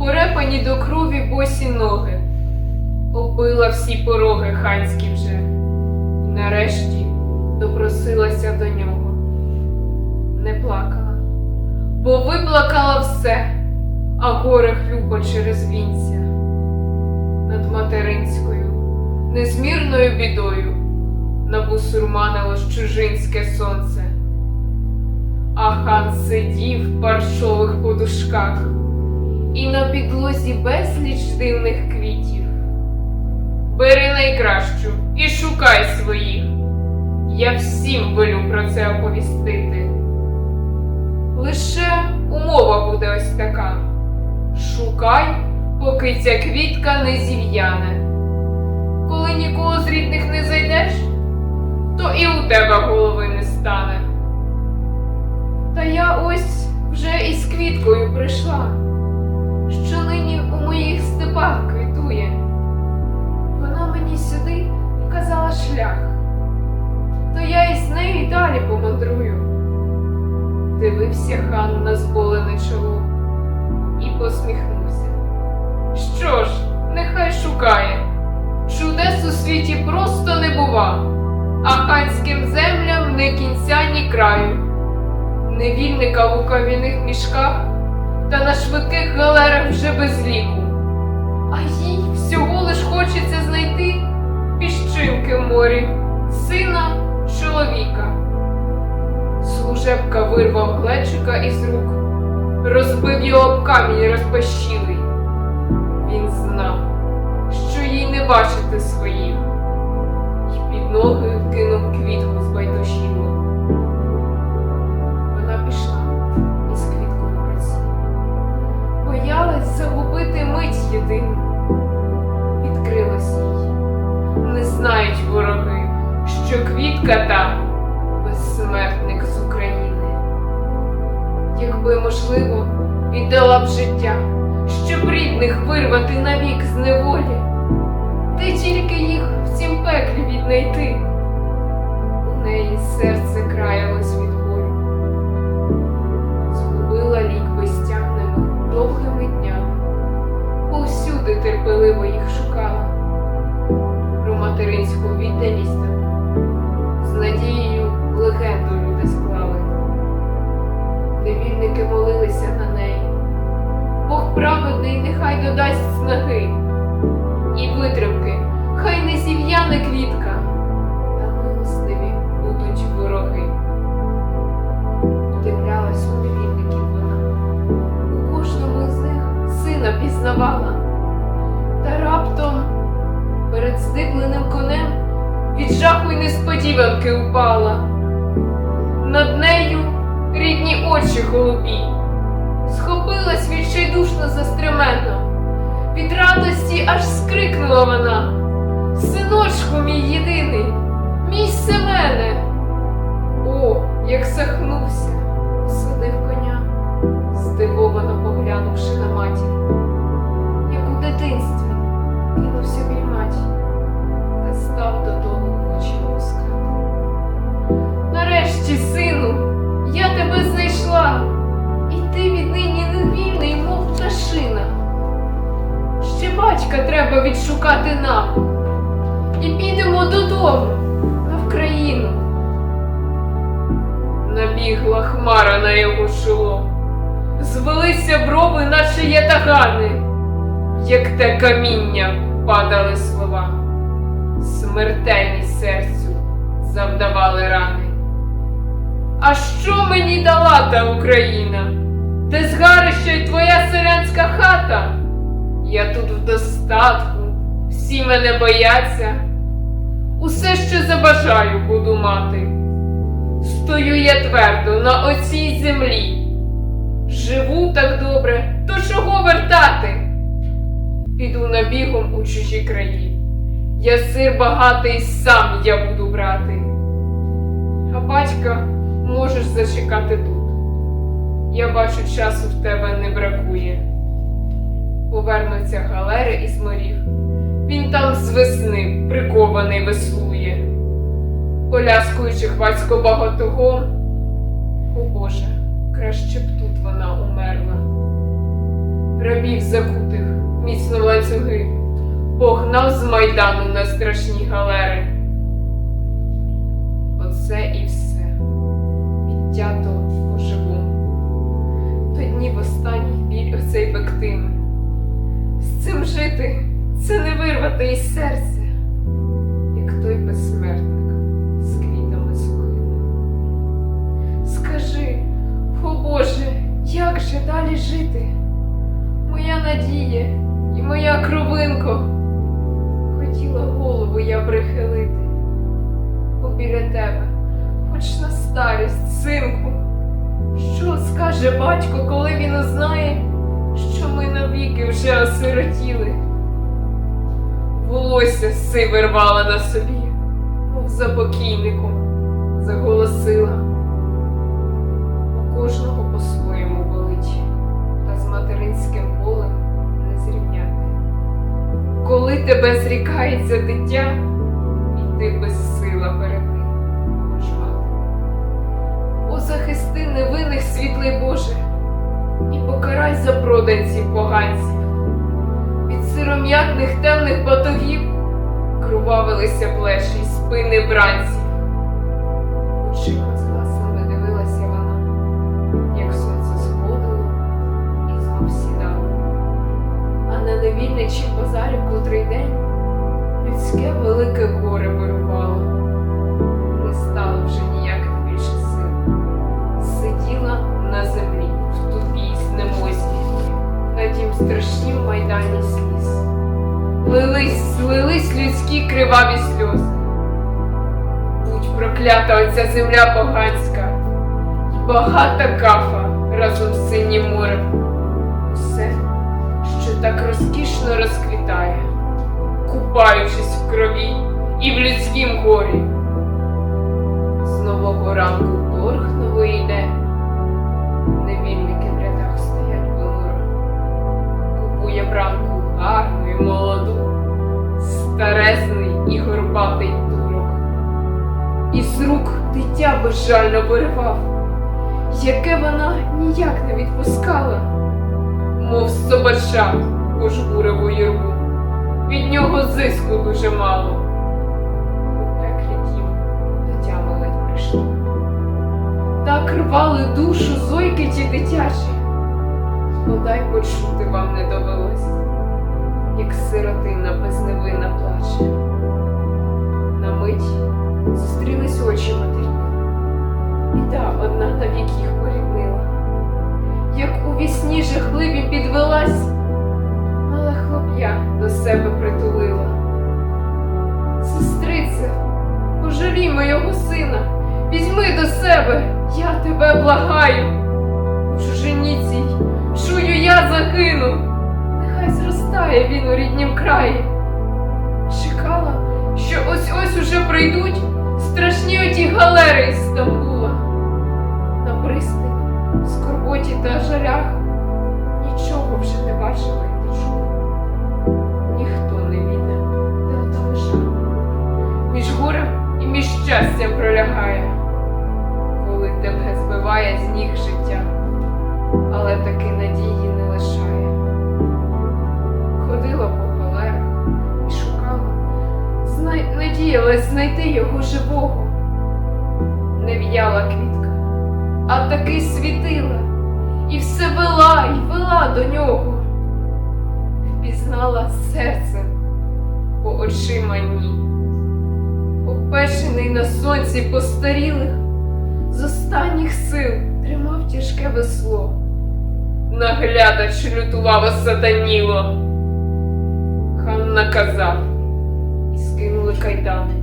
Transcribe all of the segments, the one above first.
порепані до крові босі ноги, оббила всі пороги ханські вже, і нарешті допросилася до нього. Не плакала, бо виплакала все, а горе хлюпа через вінця. Над материнською, незмірною бідою набусурманило ж чужинське сонце. А хан сидів в паршових подушках, і на підлозі безліч дивних квітів. Бери найкращу і шукай своїх. Я всім велю про це оповістити. Лише умова буде ось така: шукай, поки ця квітка не зів'яне. Коли нікого з рідних не зайдеш, то і у тебе голови не стане. Та я ось вже із квіткою прийшла, що нині у моїх степах квітує. Вона мені сюди вказала шлях, то я із нею й далі помандрую. Дивився хан на зболене чоло і посміхнувся. Що ж, нехай шукає. Чудес у світі просто не бува, а ханським землям не кінця, ні краю. Невільника в уков'яних мішках та на швидких галерах вже без ліку. А їй всього лиш хочеться знайти піщинки в морі, сина чоловіка. Служебка вирвав глечика із рук, розбив його об камінь розпащілий. Він знав, що їй не бачити своїх, і під ноги кинув квітку збайдушіло. Вона Загубити мить єдину. Відкрилась їй. Не знають вороги, що квітка та безсмертник з України. Якби можливо, віддала б життя, щоб рідних вирвати навік з неволі, ти тільки їх в цім пеклі віднайти. У неї серце краялось від терпеливо їх шукала, про материнську відданість з надією легенду люди склали. Невільники молилися на неї. Бог праведний нехай додасть снаги і витримки, хай не зів'яне квітка, та милостиві будуть вороги. Вдивлялась у невільників вона, у кожному з них сина пізнавала, від жаху й несподіванки упала. Над нею рідні очі голубі, схопилась відчайдушно за стремено. Від радості аж скрикнула вона. Синочку мій єдиний, мій Семене. О, як сахнувся, осадив коня, здивовано поглянувши на матір, як у дитинстві кинувся батька треба відшукати нам, і підемо додому на Вкраїну. Набігла хмара на його чоло, звелися брови, наче ятагани, як те каміння падали слова, смертельні серцю завдавали рани. А що мені дала та Україна? Де згарища й твоя селянська хата? Я тут в достатку, всі мене бояться. Усе, що забажаю, буду мати. Стою я твердо на оцій землі. Живу так добре, то чого вертати? Піду набігом у чужі краї. Я сир багатий, сам я буду брати. А батька можеш зачекати тут. Я бачу, часу в тебе не бракує. Повернуться галери із морів. Він там з весни прикований веслує, поляскуючи хвацько багатого. О Боже, краще б тут вона умерла. Рабів закутих, міцно ланцюги, погнав з майдану на страшні галери. Оце і все, відтято по-живому. То дні в останній біль оцей пектиме. З цим жити це не вирвати із серця, як той безсмертник з квітами сухими. Скажи, о Боже, як же далі жити? Моя надія і моя кровинко. Хотіла голову я прихилити побіля тебе, хоч на старість, синку. Що скаже батько, коли він узнає, вже осиротіли? Волосся сиве рвала на собі, мов за покійником, заголосила. У кожного по-своєму болить, та з материнським болем не зрівняти. Коли тебе зрікається дитя, і ти безсила перед ним, мати. О, захисти невинних світлий Боже, і покарай за проданців поганців. Сиром'ятних темних батогів кровавилися плечі й спини бранців. Очима з згаслими дивилася вона, як сонце сходило і знов сідало. А на невільничі базарі котрий день людське велике горе вирувало. Страшнім майдані сліз. Лились, лились людські криваві сльози. Будь проклята оця земля поганська, багата кафа разом з синім морем. Усе, що так розкішно розквітає, купаючись в крові і в людськім горі. З нового ранку торг новий йде, дитя безжально виривав, яке вона ніяк не відпускала, мов собача пожбурив юрбу. Від нього зиску дуже мало. У пеклі тім до тями ледь прийшло. Так рвали душу зойки ті дитячі. Бодай почути вам не довелось, як сиротина безневинна плаче. На мить зустрілись очі і та одна навік їх поріднила. Як у вісні жахливі підвелась, але хлоп'я до себе притулила. Сестрице, пожалій мого сина, візьми до себе, я тебе благаю. У чужині цій, чую, я загину, нехай зростає він у ріднім краї. Чекала, що ось ось уже прийдуть страшні оті галери із Стамбула. На пристань, скорботі та жалях нічого вже не бачила й не чула. Ніхто не віде, де ота. Між горем і між щастям пролягає, коли тебе збиває з ніг життя, але таки надії не лишає. Ходила надіялась знайти його живого. Не в'яла квітка, а таки світила, і все вела й вела до нього. Впізнала серцем по очима ні, опечений на сонці постарілих, з останніх сил тримав тяжке весло. Наглядач лютував осатаніло. Хан наказав і скинули кайдани,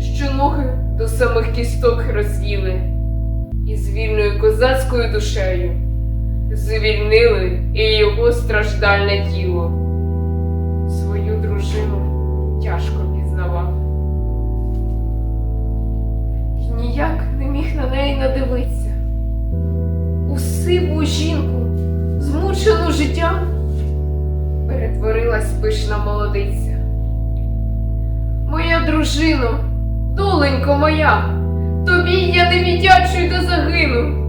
що ноги до самих кісток роз'їли, і з вільною козацькою душею звільнили і його страждальне тіло. Свою дружину тяжко пізнавав. І ніяк не міг на неї надивитися. У сиву жінку, змучену життям, перетворилась пишна молодиця. Моя дружино, доленько моя, тобі я не віддячую до загину.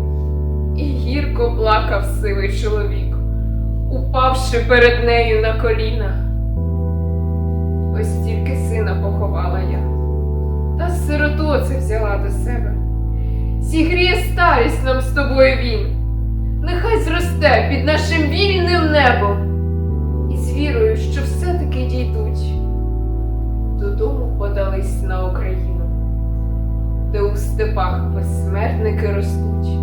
і гірко плакав сивий чоловік, упавши перед нею на коліна. Ось тільки сина поховала я, та сироту оце взяла до себе. Зігріє старість нам з тобою він, нехай зросте під нашим вільним небом, і з вірою, що все-таки дійдуть, додому подались на Україну, де у степах безсмертники ростуть,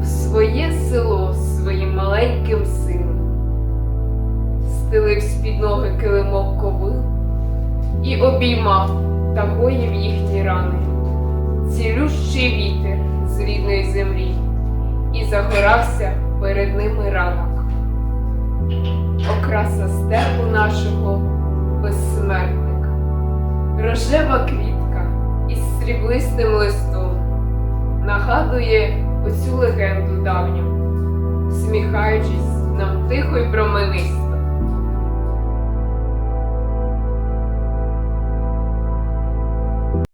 в своє село своїм маленьким сином, стелив з-під ноги килимок ковил і обіймав та гоїв їхні рани, цілющий вітер з рідної землі, і загорався перед ними ранок. Окраса степу нашого безсмертника, рожева квітка із сріблистим листом нагадує оцю легенду давню, сміхаючись нам тихо й променисто.